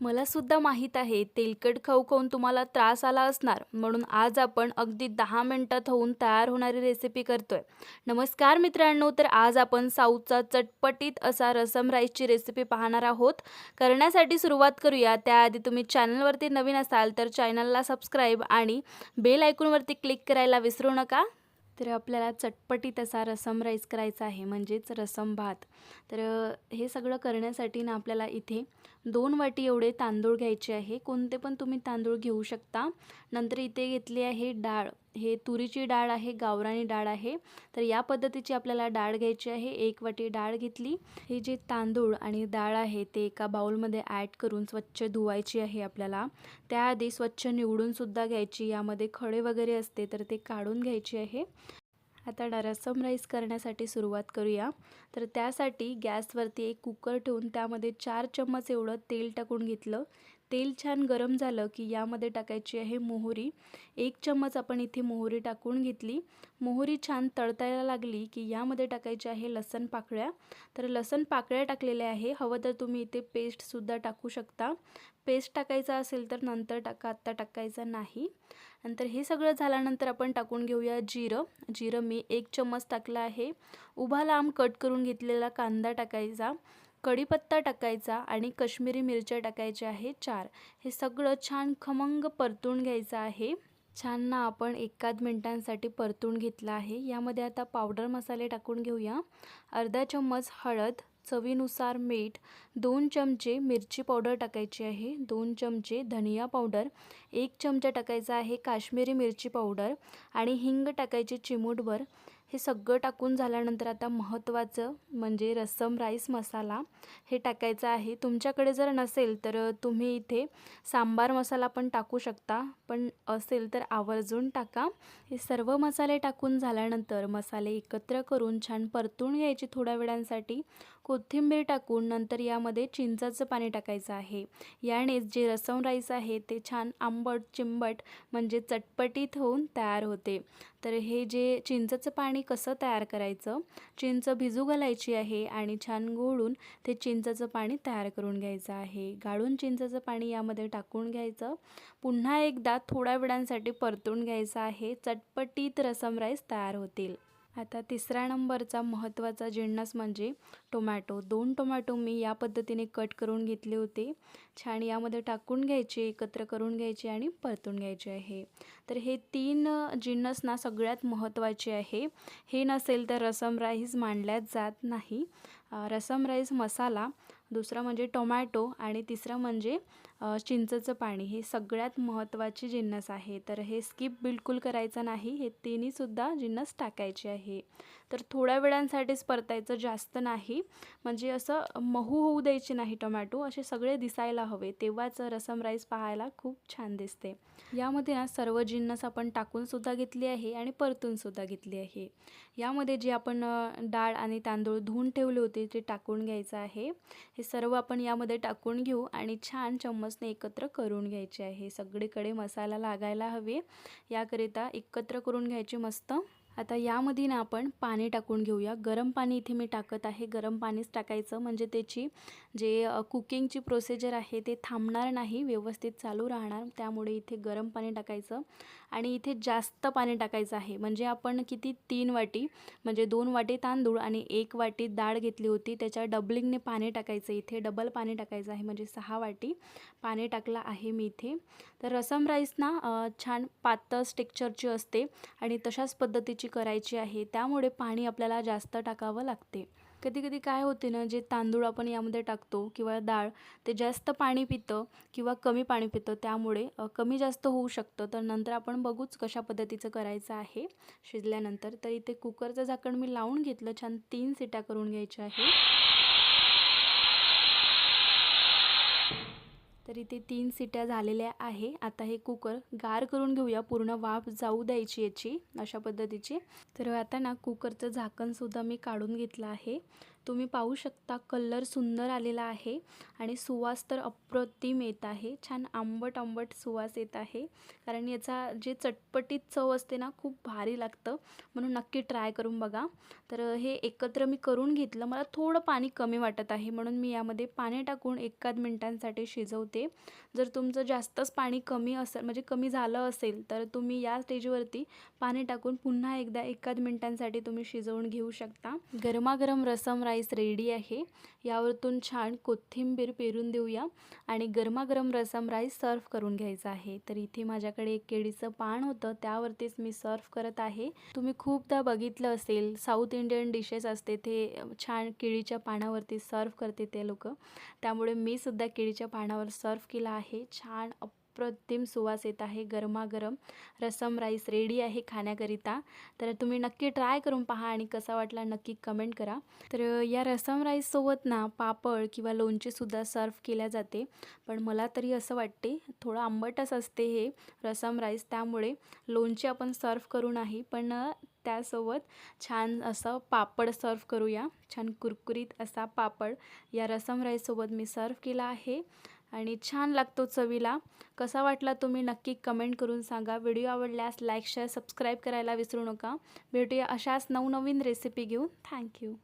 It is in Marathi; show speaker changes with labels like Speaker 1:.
Speaker 1: मला सुद्धा माहीत आहे तेलकट खाऊ खाऊन तुम्हाला त्रास आला असणार. म्हणून आज आपण अगदी दहा मिनटात होऊन तयार होणारी रेसिपी करतोय. नमस्कार मित्रांनो तर आज आपण साऊथचा चटपटीत असा रसम राईसची रेसिपी पाहणार आहोत. करण्यासाठी सुरुवात करूया. त्याआधी तुम्ही चॅनलवरती नवीन असाल तर चॅनलला सबस्क्राईब आणि बेल आयकॉनवरती क्लिक करायला विसरू नका. तर आपल्याला चटपटीत असा रसम राईस करायचा आहे म्हणजेच रसम भात. तर हे सगळं करण्यासाठी ना आपल्याला इथे दोन वाटी एवढे तांदूळ घ्यायचे आहे. कोणते पण तुम्ही तांदूळ घेऊ शकता. नंतर इथे घेतली आहे डाळ. हे तुरीची डाळ आहे गावरानी डाळ आहे. तर या पद्धतीची आपल्याला डाळ घ्यायची आहे. एक वाटी डाळ घेतली. हे जे तांदूळ आणि डाळ आहे ते एका बाउलमध्ये ॲड करून स्वच्छ धुवायची आहे आपल्याला. त्याआधी स्वच्छ निवडूनसुद्धा घ्यायची. यामध्ये खडे वगैरे असते तर ते काढून घ्यायची आहे. आता डा रसम राईस करण्यासाठी सुरुवात करूया. तर त्यासाठी गॅसवरती एक कुकर ठेवून त्यामध्ये चार चम्मच एवढं तेल टाकून घेतलं. तेल छान गरम झालं की यामध्ये टाकायची आहे मोहरी. एक चम्मच आपण इथे मोहरी टाकून घेतली. मोहरी छान तळतायला लागली की यामध्ये टाकायची आहे लसण पाकळ्या. तर लसण पाकळ्या टाकलेल्या आहे. हवं तर तुम्ही इथे पेस्टसुद्धा टाकू शकता. पेस्ट टाकायचा असेल तर नंतर टाका आत्ता टाकायचा नाही. नंतर हे सगळं झाल्यानंतर आपण टाकून घेऊया जिरं. जिरं मी एक चम्मच टाकलं आहे. उभा लांब कट करून घेतलेला कांदा टाकायचा. कढीपत्ता टाकायचा आणि कश्मीरी मिरच्या टाकायच्या आहे चार. हे सगळं छान खमंग परतून घ्यायचं आहे. छान ना आपण एकाद मिनटांसाठी परतून घेतलं आहे. यामध्ये आता पावडर मसाले टाकून घेऊया. अर्धा चम्मच हळद चवीनुसार मीठ दोन चमचे मिरची पावडर टाकायची आहे दोन चमचे धनिया पावडर एक चमचा टाकायचा आहे काश्मीरी मिरची पावडर आणि हिंग टाकायची चिमूटभर. हे सगळं टाकून झाल्यानंतर आता महत्त्वाचं म्हणजे रस्सम राईस मसाला हे टाकायचं आहे. तुमच्याकडे जर नसेल तर तुम्ही इथे सांबार मसाला पण टाकू शकता. पण असेल तर आवर्जून टाका. हे सर्व मसाले टाकून झाल्यानंतर मसाले एकत्र करून छान परतून घ्यायचे थोड्या वेळांसाठी. कोथिंबीर टाकून नंतर यामध्ये चिंचाचं पाणी टाकायचं आहे. यानेच जे रसम राईस आहे ते छान आंबट चिंबट म्हणजे चटपटीत होऊन तयार होते. तर हे जे चिंचाचं पाणी कसं तयार करायचं? चिंच भिजू घालायची आहे आणि छान गोळून ते चिंचाचं पाणी तयार करून घ्यायचं आहे. गाळून चिंचाचं पाणी यामध्ये टाकून घ्यायचं. पुन्हा एकदा थोड्या वेळांसाठी परतून घ्यायचं आहे. चटपटीत रसम राईस तयार होतील. आता तिसऱ्या नंबरचा महत्त्वाचा जिन्नस म्हणजे टोमॅटो. दोन टोमॅटो मी या पद्धतीने कट करून घेतले होते. छान यामध्ये टाकून घ्यायचे एकत्र करून घ्यायचे आणि परतून घ्यायचे आहे. तर हे तीन जिन्नस ना सगळ्यात महत्त्वाचे आहे. हे नसेल तर रसम राईस मांडल्याच जात नाही. रसम राईस मसाला दुसरं म्हणजे टोमॅटो आणि तिसरं म्हणजे चिंचेचं पाणी. हे सगळ्यात महत्त्वाचे जिन्नस आहे. तर हे स्किप बिलकुल करायचं नाही. हे तिन्हीसुद्धा जिन्नस टाकायचे आहे. तर थोड्या वेळांसाठीच परतायचं जास्त नाही. म्हणजे असं महू होऊ द्यायचे नाही टोमॅटो असे सगळे दिसायला हवे. तेव्हाच रसम राईस पाहायला खूप छान दिसते. यामध्ये ना सर्व जिन्नस आपण टाकूनसुद्धा घेतली आहे आणि परतूनसुद्धा घेतली आहे. यामध्ये जे आपण डाळ आणि तांदूळ धुवून ठेवले होते ते टाकून घ्यायचं आहे. हे सर्व आपण यामध्ये टाकून घेऊ आणि छान चम्मचने एकत्र करून घ्यायचे आहे. सगळीकडे मसाला लागायला हवे. याकरिता एकत्र करून घ्यायचे मस्त. आता यामध्ये ना आपण पाणी टाकून घेऊया. गरम पाणी इथे मी टाकत आहे. गरम पाणीच टाकायचं. म्हणजे त्याची जे कुकिंगची प्रोसिजर आहे ते थांबणार नाही. व्यवस्थित चालू राहणार. त्यामुळे इथे गरम पाणी टाकायचं. आणि इथे जास्त पाणी टाकायचं आहे. म्हणजे आपण किती? तीन वाटी. म्हणजे दोन वाटी तांदूळ आणि एक वाटी डाळ घेतली होती. त्याच्या डबलिंगने पाणी टाकायचं. इथे डबल पाणी टाकायचं आहे. म्हणजे सहा वाटी पाणी टाकलं आहे मी इथे. तर रसम राईस ना छान पातळ टेक्चरची असते. आणि तशाच पद्धतीची करायची आहे त्यामुळे पाणी आपल्याला जास्त टाकावं लागते. कधी कधी काय होते ना जे तांदूळ आपण यामध्ये टाकतो किंवा डाळ ते जास्त पाणी पितं किंवा कमी पाणी पितं त्यामुळे कमी जास्त होऊ शकतं. तर नंतर आपण बघूच कशा पद्धतीचं करायचं आहे. शिजल्यानंतर तर इथे कुकरचं झाकण मी लावून घेतलं. छान तीन सिट्या करून घ्यायच्या आहे तर इथे तीन सिट्या झालेल्या आहे. आता हे कुकर गार करून घेऊया. पूर्ण वाफ जाऊ द्यायची याची अशा पद्धतीची. तर आता ना कुकरचं झाकणसुद्धा मी काढून घेतलं आहे. तुम्ही पाहू शकता कलर सुंदर आलेला आहे आणि सुवास तर अप्रतिम येत आहे. छान आंबट आंबट सुवास येत आहे. कारण याचा जे चटपटीत चव असते ना खूप भारी लागतं. म्हणून नक्की ट्राय करून बघा. तर हे एकत्र मी करून घेतलं. मला थोडं पाणी कमी वाटत आहे. म्हणून मी यामध्ये पाणी टाकून एकाद मिनटांसाठी शिजवते. जर तुमचं जास्तच पाणी कमी असेल म्हणजे कमी झालं असेल तर तुम्ही या स्टेजवरती पाणी टाकून पुन्हा एकदा एकाद मिनटांसाठी तुम्ही शिजवून घेऊ शकता. गरमागरम रसम राईस रेडी आहे. यावरतून छान कोथिंबीर पेरून देऊया आणि गरमागरम रसम राईस सर्व करून घ्यायचा आहे. तर इथे माझ्याकडे एक केळीचं पान होतं त्यावरतीच मी सर्व करत आहे. तुम्ही खूपदा बघितलं असेल साऊथ इंडियन डिशेस असते ते छान केळीच्या पानावरती सर्व करते ते लोक. त्यामुळे मी सुद्धा केळीच्या पानावर सर्व केला आहे. छान अप्रतिम सुवास येत आहे गरमागरम रसम राईस रेडी आहे खाण्याकरिता. तर तुम्ही नक्की ट्राय करून पहा आणि कसा वाटला नक्की कमेंट करा. तर या रसम राईससोबत ना पापड किंवा लोणचेसुद्धा सर्व केल्या जाते. पण मला तरी असं वाटते थोडं आंबटच असते हे रसम राईस त्यामुळे लोणचे आपण सर्व करू नाही. पण त्यासोबत छान असं पापड सर्व करूया. छान कुरकुरीत असा पापड या रसम राईससोबत मी सर्व केला आहे. आणि छान लागतो चवीला. कसा वाटला तुम्ही नक्की कमेंट करून सांगा. व्हिडिओ आवडल्यास लाईक शेअर सबस्क्राईब करायला विसरू नका. भेटूया अशाच नवनवीन रेसिपी घेऊन. थँक्यू